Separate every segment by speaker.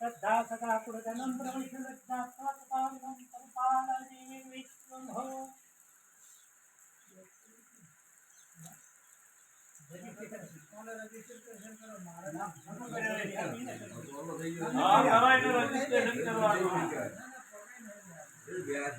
Speaker 1: श्रद्धा सदा कुरजनम प्रवृत्ति लग्ना स्वात्पालनं परिपालने विश्वं हो हाँ हमारे तो रजिस्ट्रेशन करवा दो। ब्याज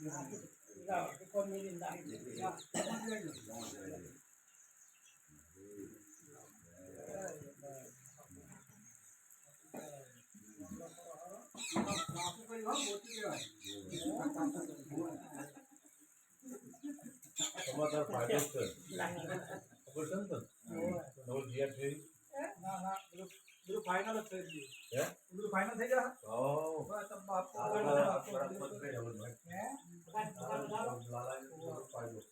Speaker 1: હો
Speaker 2: હા તમારે એનું રજીસ્ટ્રેશન કરવાનું
Speaker 3: સમાચાર ફાયદો જ છે ખબર ભાઈ.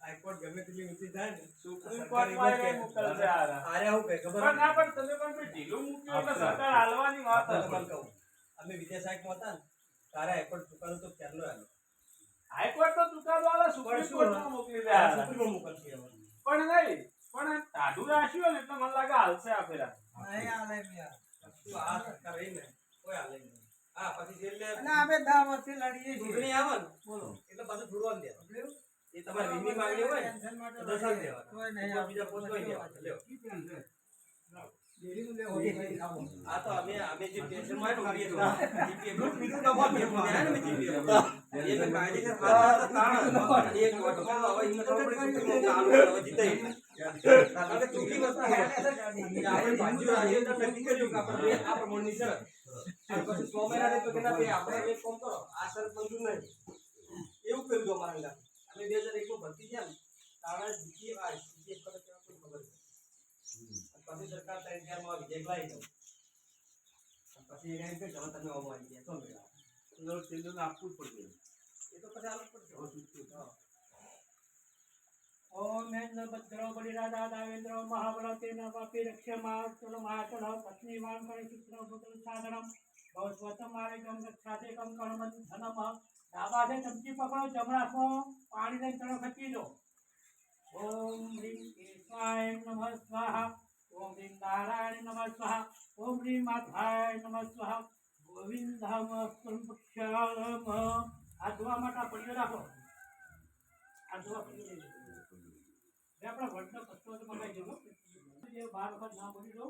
Speaker 4: હાઈકોર્ટ ગમે તેટલી ઊંચી થાય ને
Speaker 2: સુપ્રીમ કોર્ટમાં એ મોકલશે આરે
Speaker 4: આવું કહે ખબર
Speaker 2: પણ ના પણ તમે પણ બી ઢીલું મૂક્યું એટલે સરકાર હાલવાની વાત હતી.
Speaker 4: પણ કહું અમે વિદેશ સાહેબમાં હતા ને તારે હાઈકોર્ટ ચુકાદો તો ક્યારનો આવ્યો
Speaker 2: હાઈકોર્ટ તો ચુકાદો આલે સુપ્રીમ કોર્ટમાં મોકલી દે.
Speaker 4: મોકલશે
Speaker 2: પણ નહીં પણ ટાઢું રાખ્યું ને એટલે મને લાગે હાલશે આ ફેરા
Speaker 4: નહીં હાલે યાર તમારી માંગણી હોય
Speaker 1: નહીં
Speaker 4: બીજા બીજા પોત લ્યો. મેં એક છે. એક એવું કર્યું અમારા અમે બે હજાર એકમાં ભરતી ગયા તારા કોઈ ખબર નહીં. પછી સરકાર ત્રણ ચારમાં વિજય લાવી દઉં પછી એને એમ કે ચલો તમે આવો આવી ગયા તો મેળા
Speaker 2: ચિલ્ડ્રન આપવું જ પડશે.
Speaker 4: એ તો પછી આવું પડશે. હા.
Speaker 1: ઓમ ભદ્રો દાવેન્દ્ર પત્ની વાન કરી ગચ્છાતે કમ કર્મ ધનમ. ચમચી પકડો જમણામાં પાણી લઈને તળો ખચી દો ઓમ હ્રીમ કેશવાય નમઃ સ્વાહા ઓમ હ્રીમ નારાયણ નમઃ સ્વાહા ઓમ હ્રીમ માથાય નમઃ સ્વાહા ગોવિંદમ પુષ્યાલમ આ ધોવા માટે આ પડ્યો રાખો આ ધોવા પડ્યો લઈ. આપણા વડનો કસ્ટમર તો દેવો બાર વખત ના બોલી દો